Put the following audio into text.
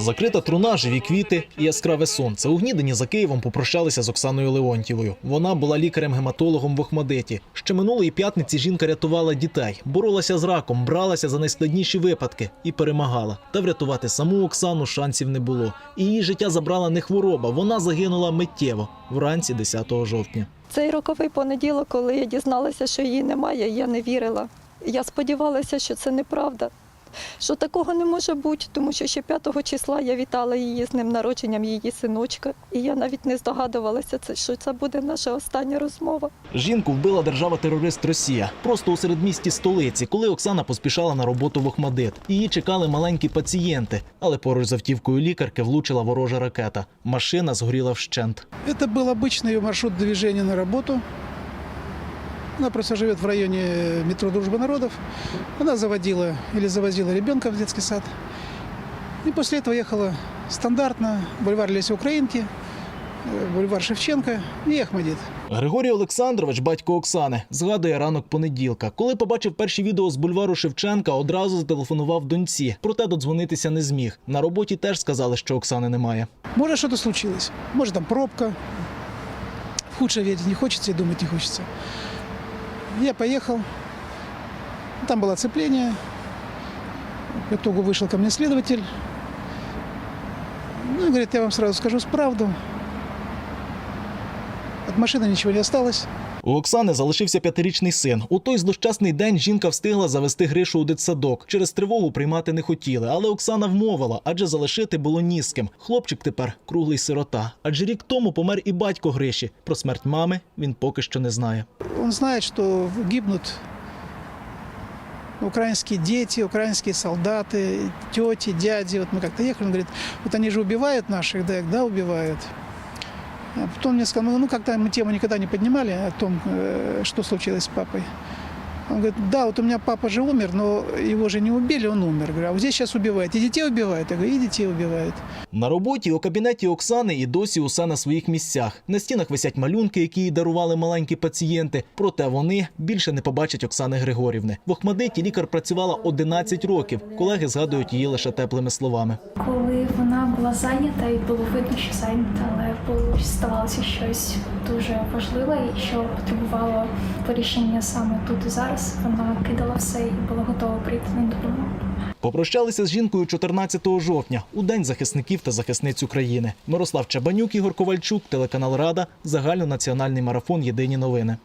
Закрита труна, живі квіти і яскраве сонце. У Гнідині за Києвом попрощалися з Оксаною Леонтьєвою. Вона була лікарем-гематологом в Охмадиті. Ще минулої п'ятниці жінка рятувала дітей, боролася з раком, бралася за найскладніші випадки і перемагала. Та врятувати саму Оксану шансів не було. Її життя забрала не хвороба. Вона загинула миттєво вранці 10 жовтня. Цей роковий понеділок, коли я дізналася, що її немає, я не вірила. Я сподівалася, що це неправда, що такого не може бути, тому що ще 5 числа я вітала її з ним народженням її синочка, і я навіть не здогадувалася, це- що це буде наша остання розмова. Жінку вбила держава-терорист Росія просто у середмісті столиці, коли Оксана поспішала на роботу в Охмадит. Її чекали маленькі пацієнти, але поруч з автівкою лікарки влучила ворожа ракета. Машина згоріла вщент. Это был обычный ее маршрут движения на работу. Она просто живет в районе метро «Дружба народов». Она заводила или завозила ребенка в детский сад. И после этого ехала стандартно бульвар Леси Украинки, э, бульвар Шевченко и Ахмадит. Григорій Олександрович, батько Оксани, згадує ранок понеділка. Коли побачив перші відео з бульвару Шевченка, одразу зателефонував доньці. Проте додзвонитися не зміг. На роботі теж сказали, що Оксани немає. Может, что-то случилось. Может, там пробка. В худшее не хочется и думать не хочется. Я поехал. Там было оцепление. В итогу вышел ко мне следователь. Ну, и говорит, я вам сразу скажу правду. От машины ничего не осталось. У Оксани залишився п'ятирічний син. У той злощасний день жінка встигла завести Гришу у дитсадок. Через тривогу приймати не хотіли, але Оксана вмовила, адже залишити було ні з ким. Хлопчик тепер круглий сирота. Адже рік тому помер і батько Гриші. Про смерть мами він поки що не знає. Он знает, что гибнут украинские дети, украинские солдаты, тети, дяди. Вот мы как-то ехали, он говорит, вот они же убивают наших, да, да. Потом мне сказал, ну как-то мы тему никогда не поднимали о том, э, что случилось с папой. Он говорит, да, вот у меня папа же умер, но его же не убили, он умер. Говорю, а вот здесь сейчас убивают. И детей убивают. Я говорю, и детей убивают. На роботі у кабінеті Оксани і досі усе на своїх місцях. На стінах висять малюнки, які їй дарували маленькі пацієнти. Проте вони більше не побачать Оксани Григорівни. В Охмадиті лікар працювала 11 років. Колеги згадують її лише теплими словами. Коли вона була зайнята, і було видно, що зайнята, але ставалося щось дуже важливе і що потребувало вирішення саме тут і зараз. Вона кидала все і була готова прийти на допомогу. Попрощалися з жінкою 14 жовтня у день захисників та захисниць України. Мирослав Чабанюк, Ігор Ковальчук, телеканал Рада, загальнонаціональний марафон Єдині новини.